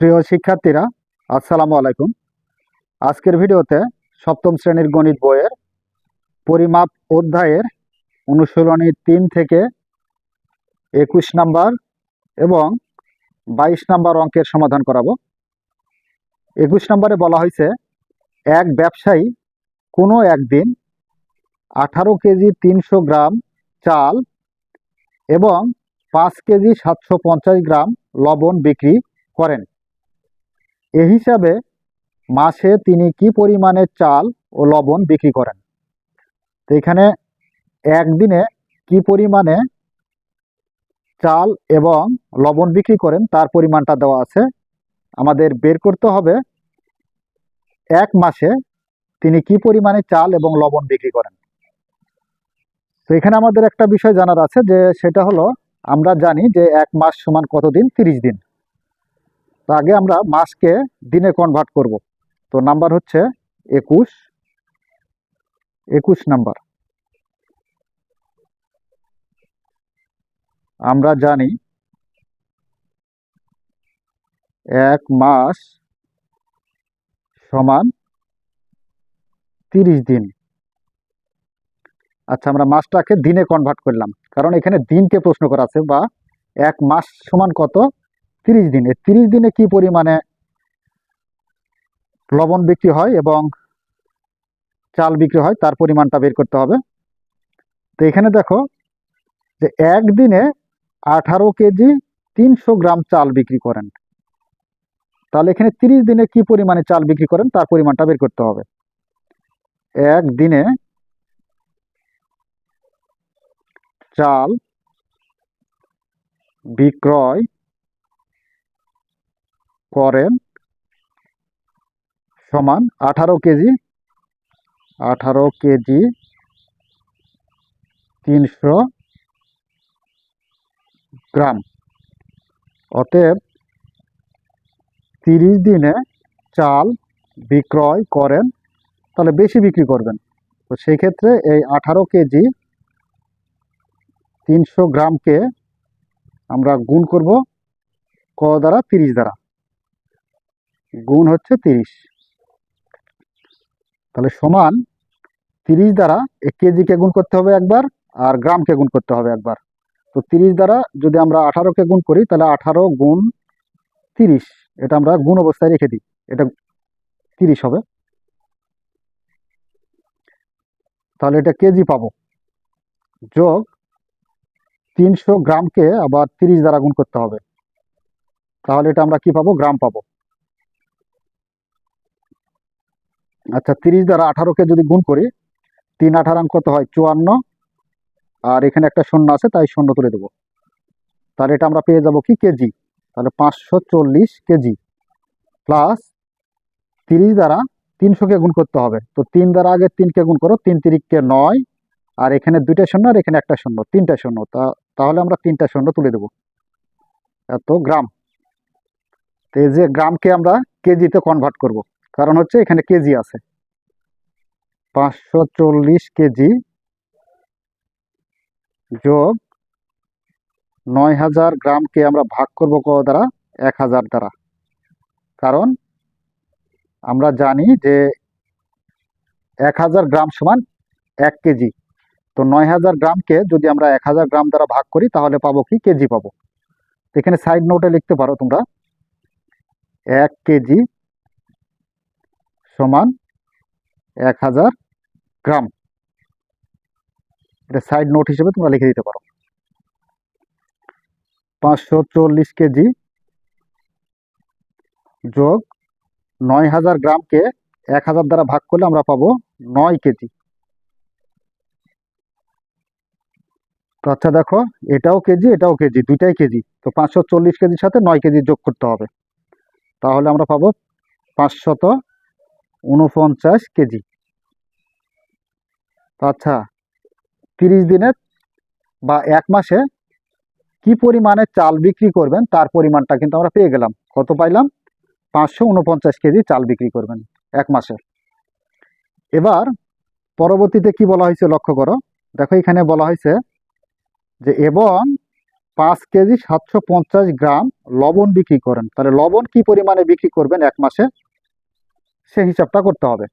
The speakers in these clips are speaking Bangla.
প্রিয় শিক্ষার্থীরা, আসসালামু আলাইকুম। আজকের ভিডিওতে সপ্তম শ্রেণির গণিত বইয়ের পরিমাপ অধ্যায়ের অনুশীলনী তিন থেকে একুশ নাম্বার এবং বাইশ নাম্বার অঙ্কের সমাধান করাবো। একুশ নম্বরে বলা হয়েছে, এক ব্যবসায়ী কোনো একদিন আঠারো কেজি তিনশো গ্রাম চাল এবং পাঁচ কেজি সাতশো পঞ্চাশ গ্রাম লবণ বিক্রি করেন। এ হিসাবে মাসে তিনি কি পরিমাণে চাল ও লবণ বিক্রি করেন? তো এখানে একদিনে কি পরিমাণে চাল এবং লবণ বিক্রি করেন তার পরিমাণটা দেওয়া আছে। আমাদের বের করতে হবে এক মাসে তিনি কি পরিমাণে চাল এবং লবণ বিক্রি করেন। তো এখানে আমাদের একটা বিষয় জানার আছে যে সেটা হলো আমরা জানি যে এক মাস সমান কতদিন? তিরিশ দিন। তো আগে আমরা মাসকে দিনে কনভার্ট করব। তো নাম্বার হচ্ছে একুশ। একুশ নাম্বার আমরা জানি এক মাস সমান তিরিশ দিন। আচ্ছা আমরা মাসটাকে দিনে কনভার্ট করলাম। কারণ এখানে দিনকে প্রশ্ন করা আছে বা এক মাস সমান কত? তিরিশ দিন। তিরিশ দিনে কি পরিমাণে লবণ বিক্রি হয় এবং চাল বিক্রি হয়, তার পরিমাণটা বের করতে হবে। তো এখানে দেখো যে একদিনে আঠারো কেজি তিনশো গ্রাম চাল বিক্রি করেন। তাহলে এখানে তিরিশ দিনে কি পরিমাণে চাল বিক্রি করেন, তার পরিমাণটা বের করতে হবে। একদিনে চাল বিক্রয় করেন সমান আঠারো কেজি আঠারো কেজি তিনশো গ্রাম। অতএব তিরিশ দিনে চাল বিক্রয় করেন, তাহলে বেশি বিক্রি করবেন। তো সেই ক্ষেত্রে এই আঠারো কেজি তিনশো গ্রামকে আমরা গুণ করব ক দ্বারা তিরিশ দ্বারা। গুণ হচ্ছে তিরিশ। তাহলে সমান তিরিশ দ্বারা এই কেজিকে গুণ করতে হবে একবার আর গ্রামকে গুণ করতে হবে একবার। তো তিরিশ দ্বারা যদি আমরা আঠারোকে গুণ করি, তাহলে আঠারো গুণ তিরিশ, এটা আমরা গুণ অবস্থায় রেখে দিই। এটা তিরিশ হবে। তাহলে এটা কেজি পাবো। যোগ তিনশো গ্রামকে আবার তিরিশ দ্বারা গুণ করতে হবে। তাহলে এটা আমরা কি পাবো? গ্রাম পাবো। আচ্ছা তিরিশ দ্বারা আঠারোকে যদি গুণ করি, তিন আঠারাং কত হয় চুয়ান্ন, আর এখানে একটা শূন্য আছে, তাই শূন্য তুলে দেবো। তাহলে এটা আমরা পেয়ে যাব কি? কেজি। তাহলে পাঁচশো চল্লিশ কেজি প্লাস তিরিশ দ্বারা তিনশোকে গুণ করতে হবে। তো তিন দ্বারা আগে তিনকে গুণ করো, তিন তিরিককে নয়, আর এখানে দুইটা শূন্য, আর এখানে একটা শূন্য, তিনটা শূন্য। তা, তাহলে আমরা তিনটা শূন্য তুলে দেব। এত গ্রাম। তো এই যে গ্রামকে আমরা কেজিতে কনভার্ট করব। কারণ হচ্ছে এখানে কেজি আছে। পাঁচশো চল্লিশ কেজি যোগ নয় হাজার গ্রামকে আমরা ভাগ করব ক দ্বারা? এক হাজার দ্বারা। কারণ আমরা জানি যে এক হাজার গ্রাম সমান এক কেজি। তো নয় হাজার গ্রামকে যদি আমরা এক হাজার গ্রাম দ্বারা ভাগ করি, তাহলে পাবো কি? কেজি পাবো। এখানে সাইড নোটে লিখতে পারো তোমরা। এক কেজি সমান এক হাজার গ্রাম। এটা সাইড নোট হিসেবে তোমরা লিখে দিতে পারো। পাঁচশো চল্লিশ কেজি যোগ নয় হাজার গ্রামকে এক হাজার দ্বারা ভাগ করলে আমরা পাবো নয় কেজি। আচ্ছা দেখো, এটাও কেজি এটাও কেজি, দুইটাই কেজি। তো পাঁচশো চল্লিশ কেজির সাথে নয় কেজি যোগ করতে হবে। তাহলে আমরা পাবো পাঁচশত উনপঞ্চাশ কেজি। আচ্ছা তিরিশ দিনে বা এক মাসে কি পরিমাণে চাল বিক্রি করবেন? তার পরিমাণটা কিন্তু আমরা পেয়ে গেলাম। কত পাইলাম? পাঁচশো উনপঞ্চাশ কেজি চাল বিক্রি করবেন এক মাসে। এবার পরবর্তীতে কি বলা হয়েছে লক্ষ্য করো। দেখো এখানে বলা হয়েছে যে এবং পাঁচ কেজি সাতশো পঞ্চাশ গ্রাম লবণ বিক্রি করেন। তাহলে লবণ কি পরিমাণে বিক্রি করবেন এক মাসে? সে হিসাবটা করতে হবে।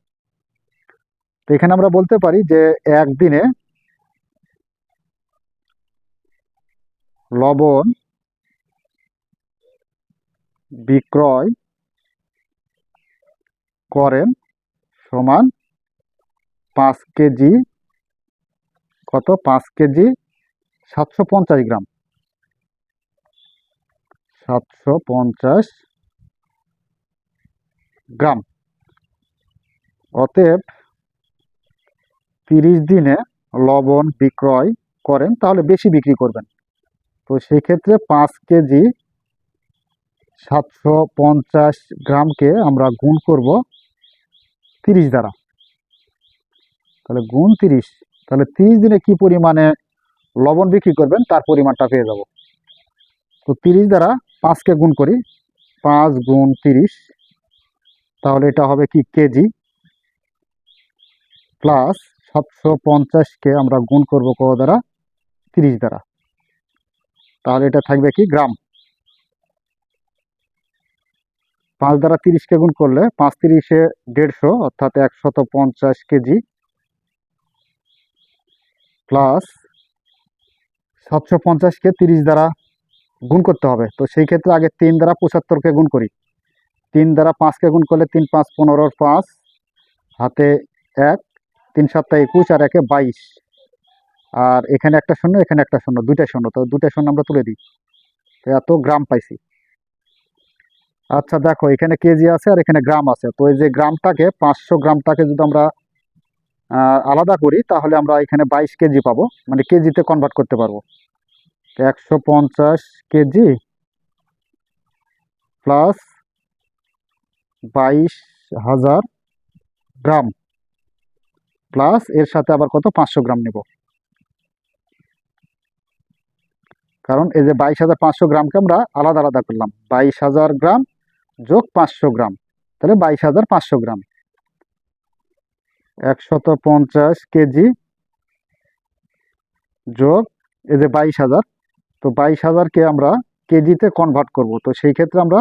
তো এখানে আমরা বলতে পারি যে, একদিনে লবণ বিক্রয় করেন সমান পাঁচ কেজি কত? পাঁচ কেজি সাতশো পঞ্চাশ গ্রাম। সাতশো পঞ্চাশ গ্রাম। অতএব তিরিশ দিনে লবণ বিক্রয় করেন, তাহলে বেশি বিক্রি করবেন। তো সেই ক্ষেত্রে পাঁচ কেজি সাতশো পঞ্চাশ গ্রামকে আমরা গুণ করব তিরিশ দ্বারা। তাহলে গুণ তিরিশ। তাহলে তিরিশ দিনে কি পরিমাণে লবণ বিক্রি করবেন, তার পরিমাণটা পেয়ে যাব। তো তিরিশ দ্বারা পাঁচকে গুণ করি, পাঁচ গুণ তিরিশ। তাহলে এটা হবে কি? কেজি। প্লাস সাতশো পঞ্চাশকে আমরা গুণ করব কত দ্বারা? তিরিশ দ্বারা। তাহলে এটা থাকবে কি? গ্রাম। পাঁচ দ্বারা তিরিশকে গুণ করলে পাঁচ তিরিশে দেড়শো, অর্থাৎ একশত পঞ্চাশ কেজি প্লাস সাতশো পঞ্চাশকে তিরিশ দ্বারা গুণ করতে হবে। তো সেই ক্ষেত্রে আগে তিন দ্বারা পঁচাত্তরকে গুণ করি। তিন দ্বারা পাঁচকে গুণ করলে তিন পাঁচ পনেরোর পাঁচ, হাতে এক তিন সাতটা একুশ আর একে বাইশ। আর এখানে একটা শূন্য, এখানে একটা শূন্য, দুইটা শূন্য, তো দুইটা শূন্য আমরা তুলে দিই। তো এত গ্রাম পাইছি। আচ্ছা দেখো, এখানে কেজি আছে আর এখানে গ্রাম আছে। তো এই যে গ্রামটাকে, পাঁচশো গ্রামটাকে যদি আমরা আলাদা করি, তাহলে আমরা এখানে বাইশ কেজি পাবো। মানে কেজিতে কনভার্ট করতে পারব। একশো পঞ্চাশ কেজি প্লাস বাইশ হাজার গ্রাম। প্লাস এর সাথে আবার কত? পাঁচশো গ্রাম নেব। কারণ এই যে বাইশ হাজার পাঁচশো গ্রামকে আমরা আলাদা আলাদা করলাম। বাইশ হাজার গ্রাম যোগ পাঁচশো গ্রাম। তাহলে বাইশ হাজার পাঁচশো গ্রাম। একশত পঞ্চাশ কেজি যোগ এই যে বাইশ হাজার। তো বাইশ হাজারকে আমরা কেজিতে কনভার্ট করব। তো সেই ক্ষেত্রে আমরা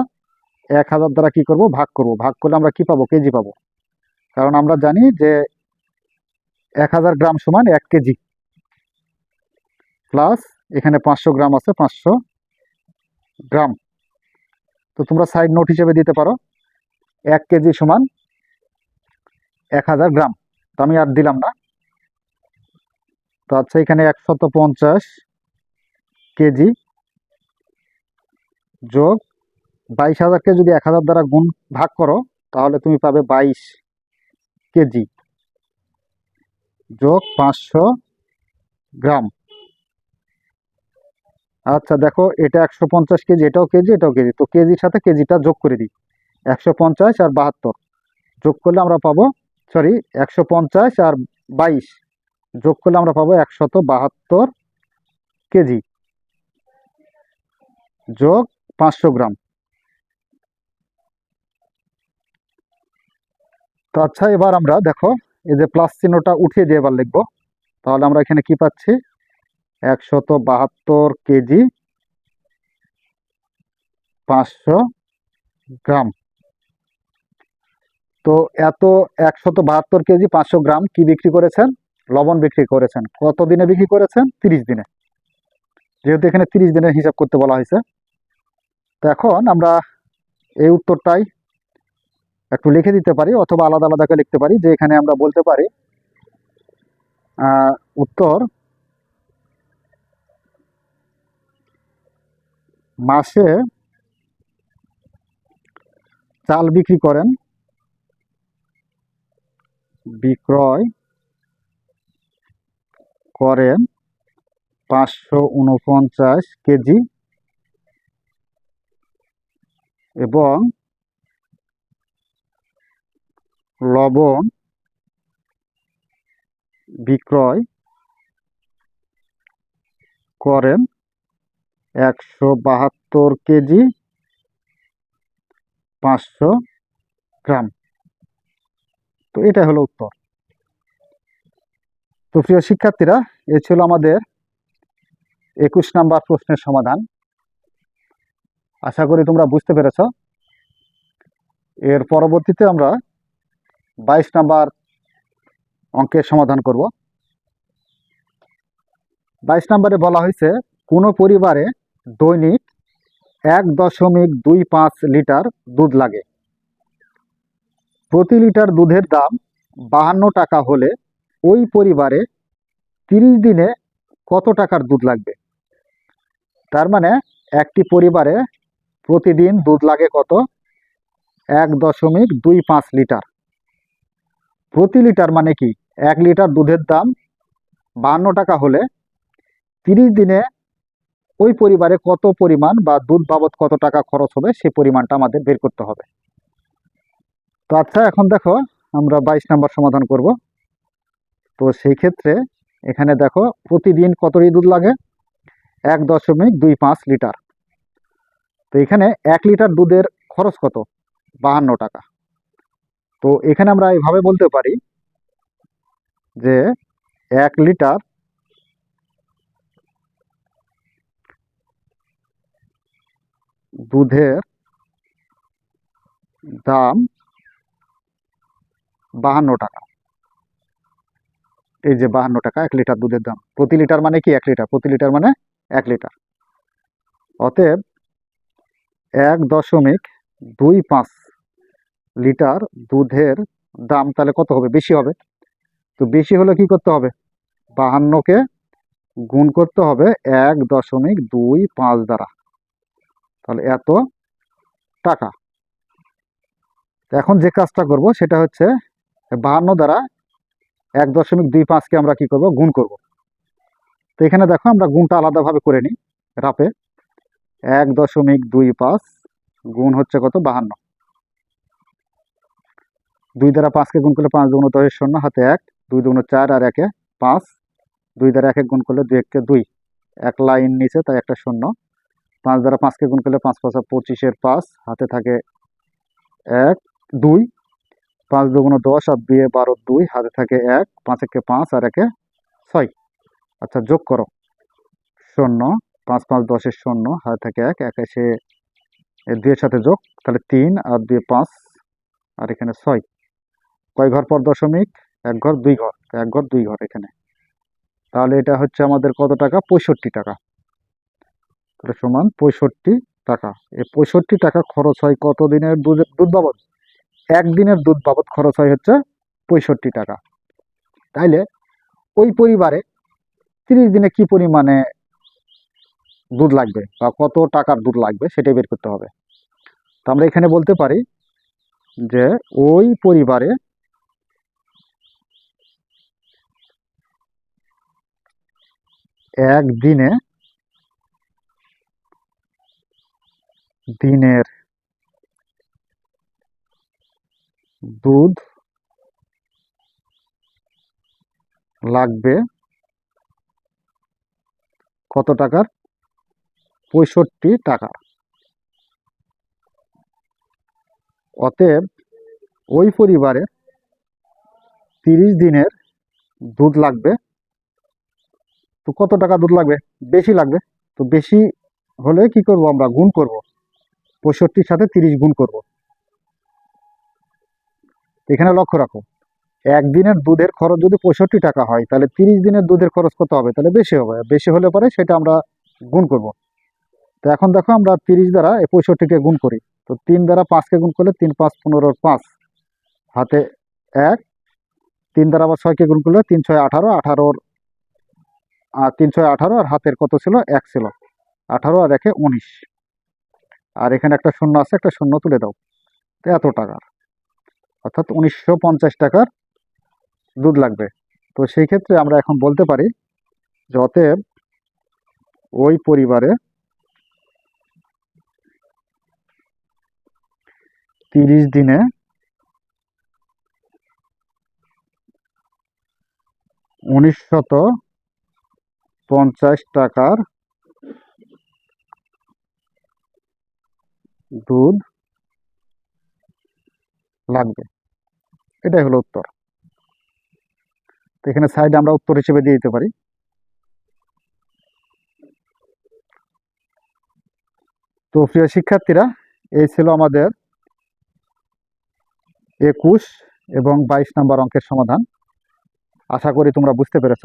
এক হাজার দ্বারা কি করব? ভাগ করব। ভাগ করলে আমরা কি পাবো? কেজি পাবো। কারণ আমরা জানি যে এক হাজার গ্রাম সমান এক কেজি। প্লাস এখানে পাঁচশো গ্রাম আছে, পাঁচশো গ্রাম। তো তোমরা সাইড নোট হিসেবে দিতে পারো, এক কেজি সমান এক হাজার গ্রাম। তো আমি আর দিলাম না। তো আচ্ছা এখানে একশত পঞ্চাশ কেজি যোগ বাইশ হাজারকে যদি এক হাজার দ্বারা গুণ ভাগ করো, তাহলে তুমি পাবে বাইশ কেজি। যোগ পাঁচশো গ্রাম। আচ্ছা দেখো, এটা একশো পঞ্চাশ কেজি, এটাও কেজি এটাও কেজি। তো কেজির সাথে কেজিটা যোগ করে দিই। একশো পঞ্চাশ আর বাহাত্তর। যোগ করলে আমরা পাবো সরি একশো পঞ্চাশ আর বাইশ। যোগ করলে আমরা পাবো একশত বাহাত্তর কেজি। যোগ পাঁচশো গ্রাম। তো আচ্ছা এবার আমরা, দেখো এই যে প্লাস চিহ্নটা উঠিয়ে দিয়ে এবার লিখব। তাহলে আমরা এখানে কি পাচ্ছি? একশত বাহাত্তর কেজি পাঁচশো গ্রাম। তো এত একশত বাহাত্তর কেজি পাঁচশো গ্রাম কি বিক্রি করেছেন? লবণ বিক্রি করেছেন। কত দিনে বিক্রি করেছেন? তিরিশ দিনে। যেহেতু এখানে তিরিশ দিনের হিসাব করতে বলা হয়েছে। তো এখন আমরা এই উত্তরটাই একটু লিখে দিতে পারি অথবা আলাদা আলাদা করে লিখতে পারি, যে এখানে আমরা বলতে পারি উত্তর মাসে চাল বিক্রি করেন, বিক্রয় করেন পাঁচশো উনপঞ্চাশ কেজি এবং লবণ, বিক্রয় করেন একশো বাহাত্তর কেজি, পাঁচশো গ্রাম। তো এটা হলো উত্তর। তো প্রিয় শিক্ষার্থীরা, এ ছিল আমাদের একুশ নাম্বার প্রশ্নের সমাধান। আশা করি তোমরা বুঝতে পেরেছ। এর পরবর্তীতে আমরা বাইশ নাম্বার অঙ্কের সমাধান করব। বাইশ নম্বরে বলা হয়েছে, কোনো পরিবারে দৈনিক এক দশমিক দুই পাঁচ লিটার দুধ লাগে। প্রতি লিটার দুধের দাম বাহান্ন টাকা হলে ওই পরিবারে তিরিশ দিনে কত টাকার দুধ লাগবে? তার মানে একটি পরিবারে প্রতিদিন দুধ লাগে কত? এক দশমিক দুই পাঁচ লিটার। প্রতি লিটার মানে কি? এক লিটার দুধের দাম বাহান্ন টাকা হলে তিরিশ দিনে ওই পরিবারে কত পরিমাণ বা দুধ বাবদ কত টাকা খরচ হবে সেই পরিমাণটা আমাদের বের করতে হবে। তো আচ্ছা এখন দেখো আমরা বাইশ নাম্বার সমাধান করব। তো সেই ক্ষেত্রে এখানে দেখো প্রতিদিন কতই দুধ লাগে? এক দশমিক দুই পাঁচ লিটার। তো এখানে এক লিটার দুধের খরচ কত? বাহান্ন টাকা। তো এখানে আমরা এভাবে বলতে পারি যে এক লিটার দুধের দাম বাহান্ন টাকা। এই যে বাহান্ন টাকা, এক লিটার দুধের দাম। প্রতি লিটার মানে কি এক লিটার? প্রতি লিটার মানে এক লিটার। অতএব এক দশমিক দুই পাঁচ লিটার দুধের দাম তাহলে কত হবে? বেশি হবে। তো বেশি হলে কি করতে হবে? বাহান্নকে গুণ করতে হবে এক দশমিক দুই পাঁচ দ্বারা। তাহলে এত টাকা। এখন যে কাজটা করব সেটা হচ্ছে বাহান্ন দ্বারা এক দশমিক দুই পাঁচকে আমরা কি করব? গুণ করব। তো এখানে দেখো আমরা গুণটা আলাদাভাবে করে নিই। রাপে এক দশমিক দুই পাঁচ গুণ হচ্ছে কত? বাহান্ন। দুই দ্বারা পাঁচকে গুণ করলে পাঁচ দুগুণ দশের শূন্য, হাতে এক, দুই দুগুণ চার আর একে পাঁচ। দুই দ্বারা একে গুণ করলে দুই এককে দুই। এক লাইন নিচে, তাই একটা শূন্য। পাঁচ দ্বারা পাঁচকে গুণ করলে পাঁচ পাঁচ পঁচিশের পাঁচ, হাতে থাকে এক, দুই। পাঁচ দুগুণ দশ আর দুয়ে বারো দুই, হাতে থাকে এক, পাঁচ একে পাঁচ আর একে ছয়। আচ্ছা যোগ করো। শূন্য, পাঁচ পাঁচ দশের শূন্য, হাতে থাকে এক এক এসে এ দুইয়ের সাথে যোগ, তাহলে তিন আর দুয়ে পাঁচ, আর এখানে ছয়। কয় ঘর পর দশমিক? এক ঘর, দুই ঘর। এক ঘর, দুই ঘর এখানে। তাহলে এটা হচ্ছে আমাদের কত টাকা? পঁয়ষট্টি টাকা। তাহলে সমান পঁয়ষট্টি টাকা। এই পঁয়ষট্টি টাকা খরচ হয় কত দিনের দুধ বাবদ? একদিনের দুধ বাবদ খরচ হয় হচ্ছে পঁয়ষট্টি টাকা। তাইলে ওই পরিবারে তিরিশ দিনে কি পরিমাণে দুধ লাগবে বা কত টাকার দুধ লাগবে সেটাই বের করতে হবে। তো আমরা এখানে বলতে পারি যে ওই পরিবারে একদিনে দিনের দুধ লাগবে কত টাকার? পঁয়ষট্টি টাকা। অতএব ওই পরিবারে তিরিশ দিনের দুধ লাগবে। তো কত টাকা দুধ লাগবে? বেশি লাগবে। তো বেশি হলে কি করব আমরা? গুণ করব। পঁয়ষট্টির সাথে তিরিশ গুণ করব। এখানে লক্ষ্য রাখো একদিনের দুধের খরচ যদি পঁয়ষট্টি টাকা হয়, তাহলে তিরিশ দিনের দুধের খরচ কত হবে? তাহলে বেশি হবে। বেশি হলে পরে সেটা আমরা গুণ করব। তো এখন দেখো আমরা তিরিশ দ্বারা এই পঁয়ষট্টিকে গুণ করি। তো তিন দ্বারা পাঁচকে গুণ করলে তিন পাঁচ পনেরো পাঁচ। হাতে এক, তিন দ্বারা আবার ছয়কে গুণ করলে তিন ছয় আঠারো, আঠারোর আর তিন ছয় আঠারো আর হাতের কত ছিল? এক ছিল। আঠারো আর একে উনিশ। আর এখানে একটা শূন্য আছে, একটা শূন্য তুলে দাও। তো এত টাকার অর্থাৎ উনিশশো পঞ্চাশ টাকার দুধ লাগবে। তো সেই ক্ষেত্রে আমরা এখন বলতে পারি যে অতএব ওই পরিবারে তিরিশ দিনে উনিশশত পঞ্চাশ টাকার দুধ লাগবে। এটাই হলো উত্তর। তো এখানে সাইডে আমরা উত্তর হিসেবে দিয়ে দিতে পারি। তো প্রিয় শিক্ষার্থীরা, এই ছিল আমাদের একুশ এবং বাইশ নম্বর অঙ্কের সমাধান। আশা করি তোমরা বুঝতে পেরেছ।